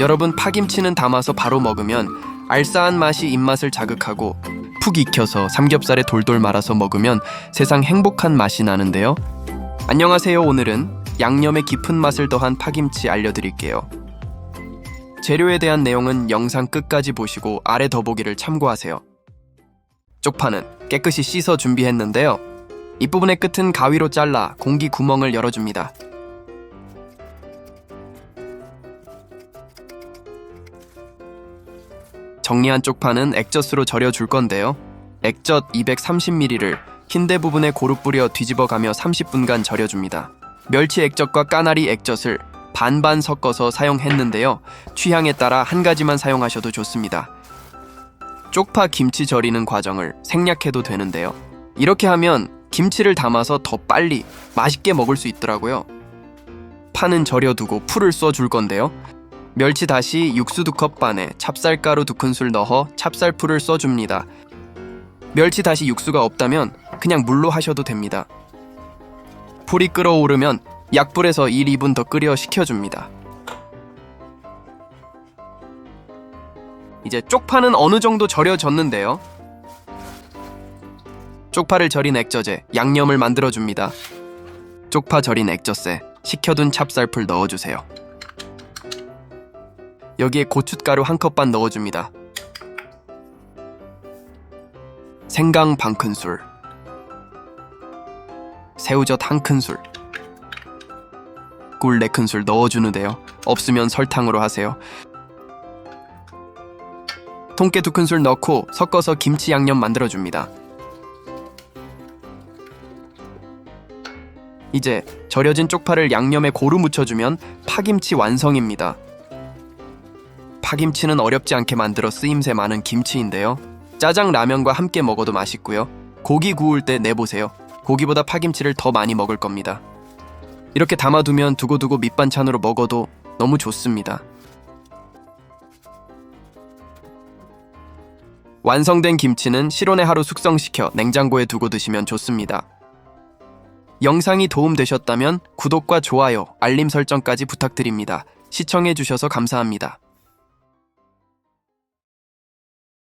여러분 파김치는 담아서 바로 먹으면 알싸한 맛이 입맛을 자극하고 푹 익혀서 삼겹살에 돌돌 말아서 먹으면 세상 행복한 맛이 나는데요. 안녕하세요. 오늘은 양념의 깊은 맛을 더한 파김치 알려드릴게요. 재료에 대한 내용은 영상 끝까지 보시고 아래 더보기를 참고하세요. 쪽파는 깨끗이 씻어 준비했는데요. 잎부분의 끝은 가위로 잘라 공기 구멍을 열어줍니다. 정리한 쪽파는 액젓으로 절여줄 건데요. 액젓 230ml를 흰대 부분에 고루 뿌려 뒤집어가며 30분간 절여줍니다. 멸치 액젓과 까나리 액젓을 반반 섞어서 사용했는데요. 취향에 따라 한 가지만 사용하셔도 좋습니다. 쪽파 김치 절이는 과정을 생략해도 되는데요. 이렇게 하면 김치를 담아서 더 빨리 맛있게 먹을 수 있더라고요. 파는 절여두고 풀을 써 줄 건데요. 멸치 다시 육수 두 컵 반에 찹쌀가루 두 큰술 넣어 찹쌀풀을 써줍니다. 멸치 다시 육수가 없다면 그냥 물로 하셔도 됩니다. 풀이 끓어오르면 약불에서 1, 2분 더 끓여 식혀줍니다. 이제 쪽파는 어느 정도 절여졌는데요. 쪽파를 절인 액젓에 양념을 만들어줍니다. 쪽파 절인 액젓에 식혀둔 찹쌀풀 넣어주세요. 여기에 고춧가루 한 컵 반 넣어줍니다. 생강 반 큰술, 새우젓 한 큰술, 꿀 네 큰술 넣어주는데요. 없으면 설탕으로 하세요. 통깨 두 큰술 넣고 섞어서 김치 양념 만들어줍니다. 이제 절여진 쪽파를 양념에 고루 묻혀주면 파김치 완성입니다. 파김치는 어렵지 않게 만들어 쓰임새 많은 김치인데요. 짜장 라면과 함께 먹어도 맛있고요. 고기 구울 때 내보세요. 고기보다 파김치를 더 많이 먹을 겁니다. 이렇게 담아두면 두고두고 밑반찬으로 먹어도 너무 좋습니다. 완성된 김치는 실온에 하루 숙성시켜 냉장고에 두고 드시면 좋습니다. 영상이 도움되셨다면 구독과 좋아요, 알림 설정까지 부탁드립니다. 시청해주셔서 감사합니다.